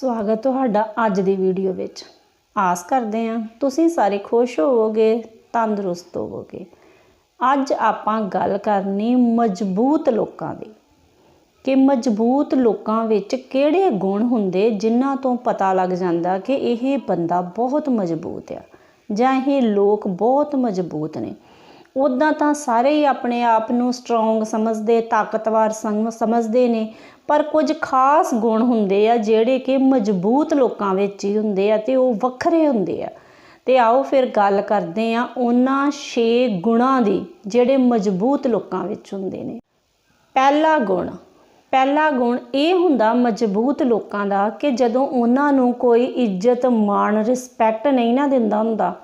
ਸਵਾਗਤ ਤੁਹਾਡਾ ਅੱਜ ਦੀ ਵੀਡੀਓ ਵਿੱਚ। ਆਸ ਕਰਦੇ ਹਾਂ ਤੁਸੀਂ ਸਾਰੇ ਖੁਸ਼ ਹੋਵੋਗੇ, ਤੰਦਰੁਸਤ ਹੋਵੋਗੇ। ਅੱਜ ਆਪਾਂ ਗੱਲ ਕਰਨੀ ਮਜ਼ਬੂਤ ਲੋਕਾਂ ਦੀ। ਕਿ ਮਜ਼ਬੂਤ ਲੋਕਾਂ ਵਿੱਚ ਕਿਹੜੇ ਗੁਣ ਹੁੰਦੇ ਜਿਨ੍ਹਾਂ ਤੋਂ ਪਤਾ ਲੱਗ ਜਾਂਦਾ ਕਿ ਇਹ ਬੰਦਾ ਬਹੁਤ ਮਜ਼ਬੂਤ ਆ ਜਾਂ ਇਹ ਲੋਕ ਬਹੁਤ ਮਜ਼ਬੂਤ ਨੇ। ਉਦਾਂ ਤਾਂ ਸਾਰੇ ਹੀ ਆਪਣੇ ਆਪ ਨੂੰ ਸਟਰੋਂਗ ਸਮਝਦੇ, ਤਾਕਤਵਰ ਸਮ- ਸਮਝਦੇ ਨੇ, ਪਰ ਕੁਝ ਖਾਸ ਗੁਣ ਹੁੰਦੇ ਆ ਜਿਹੜੇ ਕਿ ਮਜ਼ਬੂਤ ਲੋਕਾਂ ਵਿੱਚ ਹੀ ਹੁੰਦੇ ਆ ਤੇ ਉਹ ਵੱਖਰੇ ਹੁੰਦੇ ਆ। ਤੇ ਆਓ ਫਿਰ ਗੱਲ ਕਰਦੇ ਆ ਉਹਨਾਂ 6 ਗੁਣਾਂ ਦੀ ਜਿਹੜੇ ਮਜ਼ਬੂਤ ਲੋਕਾਂ ਵਿੱਚ ਹੁੰਦੇ ਨੇ। ਪਹਿਲਾ ਗੁਣ ਪਹਿਲਾ ਗੁਣ ਇਹ ਹੁੰਦਾ ਮਜ਼ਬੂਤ ਲੋਕਾਂ ਦਾ ਕਿ ਜਦੋਂ ਉਹਨਾਂ ਨੂੰ ਕੋਈ ਇੱਜ਼ਤ, ਮਾਣ ਰਿਸਪੈਕਟ ਨਹੀਂ ਨਾ ਦਿੰਦਾ ਹੁੰਦਾ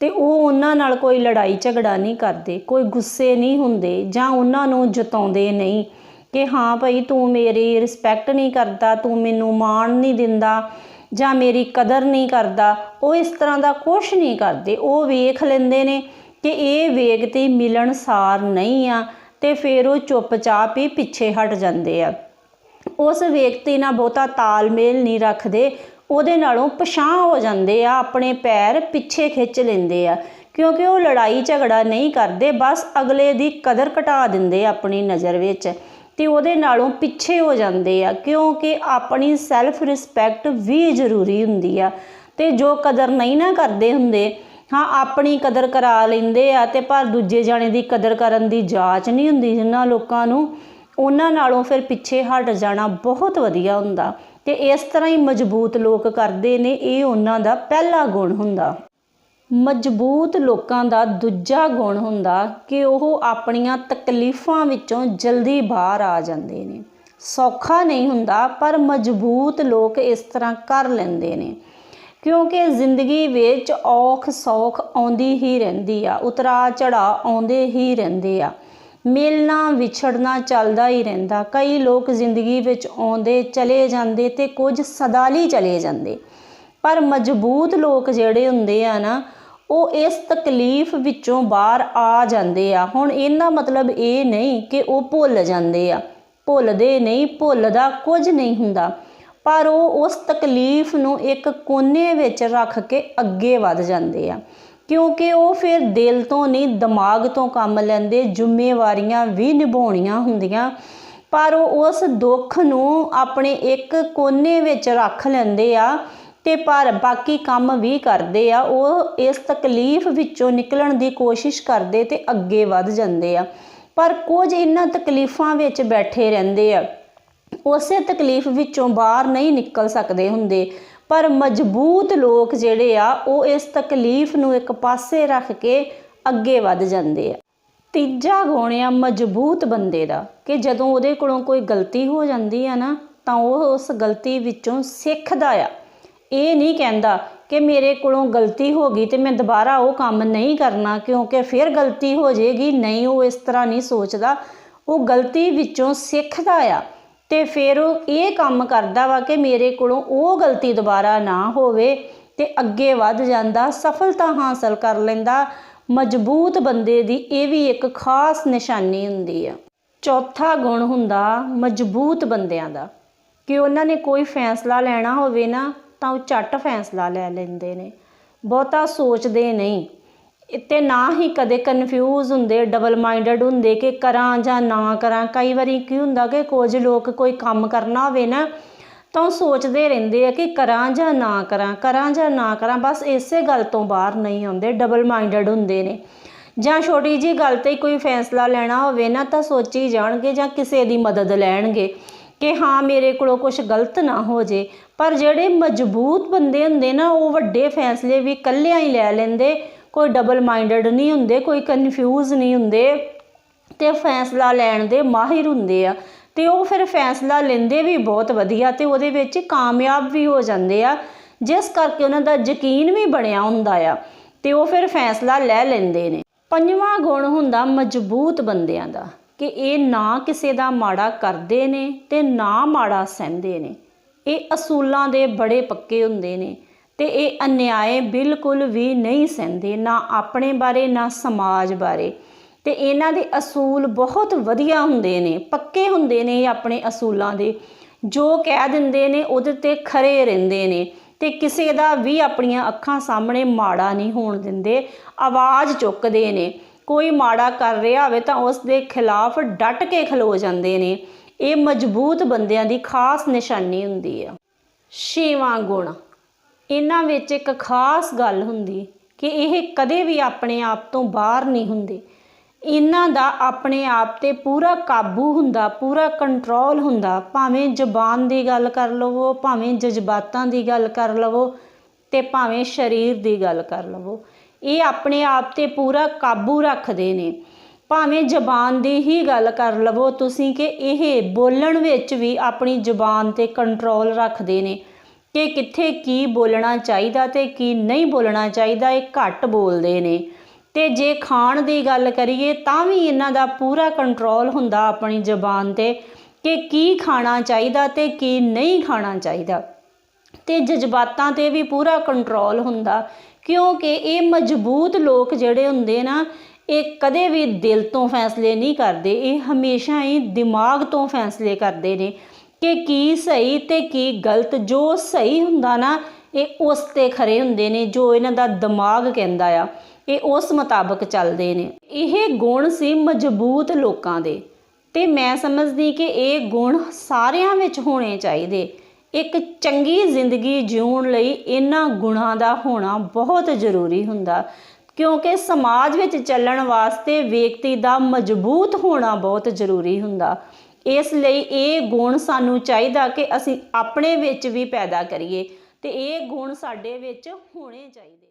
ਤੇ ਉਹ ਉਹਨਾਂ ਨਾਲ ਕੋਈ ਲੜਾਈ ਝਗੜਾ ਨਹੀਂ ਕਰਦੇ, ਕੋਈ ਗੁੱਸੇ ਨਹੀਂ ਹੁੰਦੇ ਜਾਂ ਉਹਨਾਂ ਨੂੰ ਜਤਾਉਂਦੇ ਨਹੀਂ ਕਿ ਹਾਂ ਭਾਈ ਤੂੰ ਮੇਰੀ ਰਿਸਪੈਕਟ ਨਹੀਂ ਕਰਦਾ, ਤੂੰ ਮੈਨੂੰ ਮਾਣ ਨਹੀਂ ਦਿੰਦਾ ਜਾਂ ਮੇਰੀ ਕਦਰ ਨਹੀਂ ਕਰਦਾ, ਉਹ ਇਸ ਤਰ੍ਹਾਂ ਦਾ ਕੁਝ ਨਹੀਂ ਕਰਦੇ। ਉਹ ਵੇਖ ਲੈਂਦੇ ਨੇ ਕਿ ਇਹ ਵੇਗਤੀ ਮਿਲਣਸਾਰ ਨਹੀਂ ਆ ਤੇ ਫਿਰ ਉਹ ਚੁੱਪਚਾਪ ਹੀ ਪਿੱਛੇ ਹਟ ਜਾਂਦੇ ਆ। ਉਸ ਵਿਅਕਤੀ ਨਾਲ ਬਹੁਤਾ ਤਾਲਮੇਲ ਨਹੀਂ ਰੱਖਦੇ ਉਹਦੇ ਨਾਲੋਂ ਪਛਾਣ ਹੋ ਜਾਂਦੇ ਆ, ਆਪਣੇ ਪੈਰ ਪਿੱਛੇ ਖਿੱਚ ਲੈਂਦੇ ਆ। ਕਿਉਂਕਿ ਉਹ ਲੜਾਈ ਝਗੜਾ ਨਹੀਂ ਕਰਦੇ, ਬਸ ਅਗਲੇ ਦੀ ਕਦਰ ਘਟਾ ਦਿੰਦੇ ਆਪਣੀ ਨਜ਼ਰ ਵਿੱਚ। ਤੇ ਉਹਦੇ ਨਾਲੋਂ ਪਿੱਛੇ ਹੋ ਜਾਂਦੇ ਆ, ਕਿਉਂਕਿ ਆਪਣੀ ਸੈਲਫ ਰਿਸਪੈਕਟ ਵੀ ਜ਼ਰੂਰੀ ਹੁੰਦੀ ਆ। ਤੇ ਜੋ ਕਦਰ ਨਹੀਂ ਨਾ ਕਰਦੇ ਹੁੰਦੇ, ਹਾਂ, ਆਪਣੀ ਕਦਰ ਕਰਾ ਲੈਂਦੇ ਆ ਤੇ ਪਰ ਦੂਜੇ ਜਾਣੇ ਦੀ ਕਦਰ ਕਰਨ ਦੀ ਜਾਂਚ ਨਹੀਂ ਹੁੰਦੀ ਜਿਨ੍ਹਾਂ ਲੋਕਾਂ ਨੂੰ, ਉਹਨਾਂ ਨਾਲੋਂ ਫਿਰ ਪਿੱਛੇ ਹਟ ਜਾਣਾ ਬਹੁਤ ਵਧੀਆ ਹੁੰਦਾ। ਤੇ ਇਸ ਤਰ੍ਹਾਂ ਹੀ ਮਜ਼ਬੂਤ ਲੋਕ ਕਰਦੇ ਨੇ, ਇਹ ਉਹਨਾਂ ਦਾ ਪਹਿਲਾ ਗੁਣ ਹੁੰਦਾ। ਮਜ਼ਬੂਤ ਲੋਕਾਂ ਦਾ ਦੂਜਾ ਗੁਣ ਹੁੰਦਾ ਕਿ ਉਹ ਆਪਣੀਆਂ ਤਕਲੀਫਾਂ ਵਿੱਚੋਂ ਜਲਦੀ ਬਾਹਰ ਆ ਜਾਂਦੇ ਨੇ। ਸੌਖਾ ਨਹੀਂ ਹੁੰਦਾ, ਪਰ ਮਜ਼ਬੂਤ ਲੋਕ ਇਸ ਤਰ੍ਹਾਂ ਕਰ ਲੈਂਦੇ ਨੇ। ਕਿਉਂਕਿ ਜ਼ਿੰਦਗੀ ਵਿੱਚ ਔਖ ਸੌਖ ਆਉਂਦੀ ਹੀ ਰਹਿੰਦੀ ਆ ਉਤਰਾ ਚੜਾ ਆਉਂਦੇ ਹੀ ਰਹਿੰਦੇ ਆ। ਮਿਲਣਾ ਵਿਛੜਨਾ ਚੱਲਦਾ ਹੀ ਰਹਿੰਦਾ। ਕਈ ਲੋਕ ਜ਼ਿੰਦਗੀ ਵਿੱਚ ਆਉਂਦੇ ਚਲੇ ਜਾਂਦੇ ਤੇ ਕੁਝ ਸਦਾ ਲਈ ਚਲੇ ਜਾਂਦੇ। ਪਰ ਮਜ਼ਬੂਤ ਲੋਕ ਜਿਹੜੇ ਹੁੰਦੇ ਆ ਨਾ, ਉਹ ਇਸ ਤਕਲੀਫ ਵਿੱਚੋਂ ਬਾਹਰ ਆ ਜਾਂਦੇ ਆ। ਹੁਣ ਇਹਦਾ ਮਤਲਬ ਇਹ ਨਹੀਂ ਕਿ ਉਹ ਭੁੱਲ ਜਾਂਦੇ ਆ। ਭੁੱਲਦੇ ਨਹੀਂ, ਭੁੱਲਦਾ ਕੁਝ ਨਹੀਂ ਹੁੰਦਾ। ਪਰ ਉਹ ਉਸ ਤਕਲੀਫ ਨੂੰ ਇੱਕ ਕੋਨੇ ਵਿੱਚ ਰੱਖ ਕੇ ਅੱਗੇ ਵੱਧ ਜਾਂਦੇ ਆ। ਕਿਉਂਕਿ ਉਹ ਫਿਰ ਦਿਲ ਤੋਂ ਨਹੀਂ, ਦਿਮਾਗ ਤੋਂ ਕੰਮ ਲੈਂਦੇ, ਜ਼ਿੰਮੇਵਾਰੀਆਂ ਵੀ ਨਿਭਾਉਣੀਆਂ ਹੁੰਦੀਆਂ। ਪਰ ਉਹ ਉਸ ਦੁੱਖ ਨੂੰ ਆਪਣੇ ਇੱਕ ਕੋਨੇ ਵਿੱਚ ਰੱਖ ਲੈਂਦੇ ਆ ਤੇ ਪਰ ਬਾਕੀ ਕੰਮ ਵੀ ਕਰਦੇ ਆ। ਉਹ ਇਸ ਤਕਲੀਫ ਵਿੱਚੋਂ ਨਿਕਲਣ ਦੀ ਕੋਸ਼ਿਸ਼ ਕਰਦੇ ਤੇ ਅੱਗੇ ਵੱਧ ਜਾਂਦੇ ਆ। ਪਰ ਕੁਝ ਇਹਨਾਂ ਤਕਲੀਫਾਂ ਵਿੱਚ ਬੈਠੇ ਰਹਿੰਦੇ ਆ। ਉਸੇ ਤਕਲੀਫ ਵਿੱਚੋਂ ਬਾਹਰ ਨਹੀਂ ਨਿਕਲ ਸਕਦੇ ਹੁੰਦੇ। ਪਰ ਮਜ਼ਬੂਤ ਲੋਕ ਜਿਹੜੇ ਆ, ਉਹ ਇਸ ਤਕਲੀਫ ਨੂੰ ਇੱਕ ਪਾਸੇ ਰੱਖ ਕੇ ਅੱਗੇ ਵੱਧ ਜਾਂਦੇ ਆ। ਤੀਜਾ ਗੁਣ ਆ ਮਜ਼ਬੂਤ ਬੰਦੇ ਦਾ, ਕਿ ਜਦੋਂ ਉਹਦੇ ਕੋਲੋਂ ਕੋਈ ਗਲਤੀ ਹੋ ਜਾਂਦੀ ਆ ਨਾ, ਤਾਂ ਉਹ ਉਸ ਗਲਤੀ ਵਿੱਚੋਂ ਸਿੱਖਦਾ ਆ। ਇਹ ਨਹੀਂ ਕਹਿੰਦਾ ਕਿ ਮੇਰੇ ਕੋਲੋਂ ਗਲਤੀ ਹੋ ਗਈ ਤੇ ਮੈਂ ਦੁਬਾਰਾ ਉਹ ਕੰਮ ਨਹੀਂ ਕਰਨਾ, ਕਿਉਂਕਿ ਫਿਰ ਗਲਤੀ ਹੋ ਜਾਏਗੀ। ਨਹੀਂ, ਉਹ ਇਸ ਤਰ੍ਹਾਂ ਨਹੀਂ ਸੋਚਦਾ। ਉਹ ਗਲਤੀ ਵਿੱਚੋਂ ਸਿੱਖਦਾ ਆ। ਤੇ ਫਿਰ ਉਹ ਇਹ ਕੰਮ ਕਰਦਾ ਵਾ ਕਿ ਮੇਰੇ ਕੋਲੋਂ ਉਹ ਗਲਤੀ ਦੁਬਾਰਾ ਨਾ ਹੋਵੇ ਤੇ ਅੱਗੇ ਵੱਧ ਜਾਂਦਾ, ਸਫਲਤਾ ਹਾਸਲ ਕਰ ਲੈਂਦਾ। ਮਜ਼ਬੂਤ ਬੰਦੇ ਦੀ ਇਹ ਵੀ ਇੱਕ ਖਾਸ ਨਿਸ਼ਾਨੀ ਹੁੰਦੀ ਆ। ਚੌਥਾ ਗੁਣ ਹੁੰਦਾ ਮਜ਼ਬੂਤ ਬੰਦਿਆਂ ਦਾ। ਕਿ ਉਹਨਾਂ ਨੇ ਕੋਈ ਫੈਸਲਾ ਲੈਣਾ ਹੋਵੇ ਨਾ, ਤਾਂ ਉਹ ਝੱਟ ਫੈਸਲਾ ਲੈ ਲੈਂਦੇ ਨੇ। ਬਹੁਤਾ ਸੋਚਦੇ ਨਹੀਂ। ਤੇ ਨਾ ਹੀ ਕਦੇ ਕਨਫਿਊਜ਼ ਹੁੰਦੇ ਡਬਲ ਮਾਈਂਡਡ ਹੁੰਦੇ ਕਿ ਕਰਾਂ ਜਾਂ ਨਾ ਕਰਾਂ। ਕਈ ਵਾਰੀ ਕੀ ਹੁੰਦਾ ਕਿ ਕੁਝ ਲੋਕ ਕੋਈ ਕੰਮ ਕਰਨਾ ਹੋਵੇ ਨਾ, ਤਾਂ ਉਹ ਸੋਚਦੇ ਰਹਿੰਦੇ ਆ ਕਿ ਕਰਾਂ ਜਾਂ ਨਾ ਕਰਾਂ ਕਰਾਂ ਜਾਂ ਨਾ ਕਰਾਂ, ਬਸ ਇਸੇ ਗੱਲ ਤੋਂ ਬਾਹਰ ਨਹੀਂ ਆਉਂਦੇ ਡਬਲ ਮਾਈਂਡਡ ਹੁੰਦੇ ਨੇ। ਜਾਂ ਛੋਟੀ ਜੀ ਗੱਲ ਤੇ ਕੋਈ ਫੈਸਲਾ ਲੈਣਾ ਹੋਵੇ ਨਾ, ਤਾਂ ਸੋਚੀ ਜਾਣਗੇ ਜਾਂ ਕਿਸੇ ਦੀ ਮਦਦ ਲੈਣਗੇ ਕਿ ਹਾਂ, ਮੇਰੇ ਕੋਲੋਂ ਕੁਝ ਗਲਤ ਨਾ ਹੋ ਜੇ। ਪਰ ਜਿਹੜੇ ਮਜ਼ਬੂਤ ਬੰਦੇ ਹੁੰਦੇ ਨਾ, ਉਹ ਵੱਡੇ ਫੈਸਲੇ ਵੀ ਇਕੱਲਿਆਂ ਹੀ ਲੈ ਲੈਂਦੇ ਕੋਈ ਡਬਲ ਮਾਈਂਡਡ ਨਹੀਂ ਹੁੰਦੇ, ਕੋਈ ਕਨਫਿਊਜ਼ ਨਹੀਂ ਹੁੰਦੇ ਤੇ ਫੈਸਲਾ ਲੈਣ ਦੇ ਮਾਹਿਰ ਹੁੰਦੇ ਆ। ਤੇ ਉਹ ਫਿਰ ਫੈਸਲਾ ਲੈਂਦੇ ਵੀ ਬਹੁਤ ਵਧੀਆ ਤੇ ਉਹਦੇ ਵਿੱਚ ਕਾਮਯਾਬ ਵੀ ਹੋ ਜਾਂਦੇ ਆ। ਜਿਸ ਕਰਕੇ ਉਹਨਾਂ ਦਾ ਯਕੀਨ ਵੀ ਬਣਿਆ ਹੁੰਦਾ ਆ ਤੇ ਉਹ ਫਿਰ ਫੈਸਲਾ ਲੈ ਲੈਂਦੇ ਨੇ। ਪੰਜਵਾਂ ਗੁਣ ਹੁੰਦਾ ਮਜ਼ਬੂਤ ਬੰਦਿਆਂ ਦਾ ਕਿ ਇਹ ਨਾ ਕਿਸੇ ਦਾ ਮਾੜਾ ਕਰਦੇ ਨੇ ਤੇ ਨਾ ਮਾੜਾ ਸਹਿੰਦੇ ਨੇ। ਇਹ ਅਸੂਲਾਂ ਦੇ ਬੜੇ ਪੱਕੇ ਹੁੰਦੇ ਨੇ। ਤੇ ਇਹ ਅਨਿਆਏ ਬਿਲਕੁਲ ਵੀ ਨਹੀਂ ਸਹਿੰਦੇ, ਨਾ ਆਪਣੇ ਬਾਰੇ, ਨਾ ਸਮਾਜ ਬਾਰੇ। ਤੇ ਇਹਨਾਂ ਦੇ ਅਸੂਲ ਬਹੁਤ ਵਧੀਆ ਹੁੰਦੇ ਨੇ, ਪੱਕੇ ਹੁੰਦੇ ਨੇ ਇਹ ਆਪਣੇ ਅਸੂਲਾਂ ਦੇ। ਜੋ ਕਹਿ ਦਿੰਦੇ ਨੇ ਉਹਦੇ ਤੇ ਖਰੇ ਰਹਿੰਦੇ ਨੇ ਤੇ ਕਿਸੇ ਦਾ ਵੀ ਆਪਣੀਆਂ ਅੱਖਾਂ ਸਾਹਮਣੇ ਮਾੜਾ ਨਹੀਂ ਹੋਣ ਦਿੰਦੇ, ਆਵਾਜ਼ ਚੁੱਕਦੇ ਨੇ। ਕੋਈ ਮਾੜਾ ਕਰ ਰਿਹਾ ਹੋਵੇ ਤਾਂ ਉਸ ਦੇ ਖਿਲਾਫ ਡਟ ਕੇ ਖਲੋ ਜਾਂਦੇ ਨੇ। ਇਹ ਮਜ਼ਬੂਤ ਬੰਦਿਆਂ ਦੀ ਖਾਸ ਨਿਸ਼ਾਨੀ ਹੁੰਦੀ ਆ। ਛੇਵਾਂ ਗੁਣ। ਇਹਨਾਂ ਵਿੱਚ ਇੱਕ ਖਾਸ ਗੱਲ ਹੁੰਦੀ ਕਿ ਇਹ ਕਦੇ ਵੀ ਆਪਣੇ ਆਪ ਤੋਂ ਬਾਹਰ ਨਹੀਂ ਹੁੰਦੇ। ਇਹਨਾਂ ਦਾ ਆਪਣੇ ਆਪ ਤੇ ਪੂਰਾ ਕਾਬੂ ਹੁੰਦਾ, ਪੂਰਾ ਕੰਟਰੋਲ ਹੁੰਦਾ। ਭਾਵੇਂ ਜ਼ਬਾਨ ਦੀ ਗੱਲ ਕਰ ਲਵੋ, ਭਾਵੇਂ ਜਜ਼ਬਾਤਾਂ ਦੀ ਗੱਲ ਕਰ ਲਵੋ ਤੇ ਭਾਵੇਂ ਸਰੀਰ ਦੀ ਗੱਲ ਕਰ ਲਵੋ। ਇਹ ਆਪਣੇ ਆਪ ਤੇ ਪੂਰਾ ਕਾਬੂ ਰੱਖਦੇ ਨੇ। ਭਾਵੇਂ ਜ਼ਬਾਨ ਦੀ ਹੀ ਗੱਲ ਕਰ ਲਵੋ ਤੁਸੀਂ ਕਿ ਇਹ ਬੋਲਣ ਵਿੱਚ ਵੀ ਆਪਣੀ ਜ਼ੁਬਾਨ ਤੇ ਕੰਟਰੋਲ ਰੱਖਦੇ ਨੇ। ਕਿ ਕਿੱਥੇ ਕੀ ਬੋਲਣਾ ਚਾਹੀਦਾ ਤੇ ਕੀ ਨਹੀਂ ਬੋਲਣਾ ਚਾਹੀਦਾ, ਇਹ ਘੱਟ ਬੋਲਦੇ ਨੇ। ਤੇ ਜੇ ਖਾਣ ਦੀ ਗੱਲ ਕਰੀਏ, ਤਾਂ ਵੀ ਇਹਨਾਂ ਦਾ ਪੂਰਾ ਕੰਟਰੋਲ ਹੁੰਦਾ ਆਪਣੀ ਜ਼ੁਬਾਨ ਤੇ ਕਿ ਕੀ ਖਾਣਾ ਚਾਹੀਦਾ ਤੇ ਕੀ ਨਹੀਂ ਖਾਣਾ ਚਾਹੀਦਾ। ਤੇ ਜਜ਼ਬਾਤਾਂ ਤੇ ਵੀ ਪੂਰਾ ਕੰਟਰੋਲ ਹੁੰਦਾ, ਕਿਉਂਕਿ ਇਹ ਮਜ਼ਬੂਤ ਲੋਕ ਜਿਹੜੇ ਹੁੰਦੇ ਨਾ, ਇਹ ਕਦੇ ਵੀ ਦਿਲ ਤੋਂ ਫੈਸਲੇ ਨਹੀਂ ਕਰਦੇ, ਇਹ ਹਮੇਸ਼ਾ ਹੀ ਦਿਮਾਗ ਤੋਂ ਫੈਸਲੇ ਕਰਦੇ ਨੇ। ਕਿ ਕੀ ਸਹੀ ਤੇ ਕੀ ਗਲਤ, ਜੋ ਸਹੀ ਹੁੰਦਾ ਨਾ, ਇਹ ਉਸ ਤੇ ਖਰੇ ਹੁੰਦੇ ਨੇ, ਜੋ ਇਹਨਾਂ ਦਾ ਦਿਮਾਗ ਕਹਿੰਦਾ ਆ, ਇਹ ਉਸ ਮੁਤਾਬਕ ਚੱਲਦੇ ਨੇ। ਇਹ ਗੁਣ ਸੀ ਮਜ਼ਬੂਤ ਲੋਕਾਂ ਦੇ ਤੇ ਮੈਂ ਸਮਝਦੀ ਕਿ ਇਹ ਗੁਣ ਸਾਰਿਆਂ ਵਿੱਚ ਹੋਣੇ ਚਾਹੀਦੇ। ਇੱਕ ਚੰਗੀ ਜ਼ਿੰਦਗੀ ਜਿਉਣ ਲਈ ਇਹਨਾਂ ਗੁਣਾਂ ਦਾ ਹੋਣਾ ਬਹੁਤ ਜ਼ਰੂਰੀ ਹੁੰਦਾ, ਕਿਉਂਕਿ ਸਮਾਜ ਵਿੱਚ ਚੱਲਣ ਵਾਸਤੇ ਵਿਅਕਤੀ ਦਾ ਮਜ਼ਬੂਤ ਹੋਣਾ ਬਹੁਤ ਜ਼ਰੂਰੀ ਹੁੰਦਾ। ਇਸ ਲਈ ਇਹ ਗੁਣ ਸਾਨੂੰ ਚਾਹੀਦਾ ਕਿ ਅਸੀਂ ਆਪਣੇ ਵਿੱਚ ਵੀ ਪੈਦਾ ਕਰੀਏ ਤੇ ਇਹ ਗੁਣ ਸਾਡੇ ਵਿੱਚ ਹੋਣੇ ਚਾਹੀਦੇ।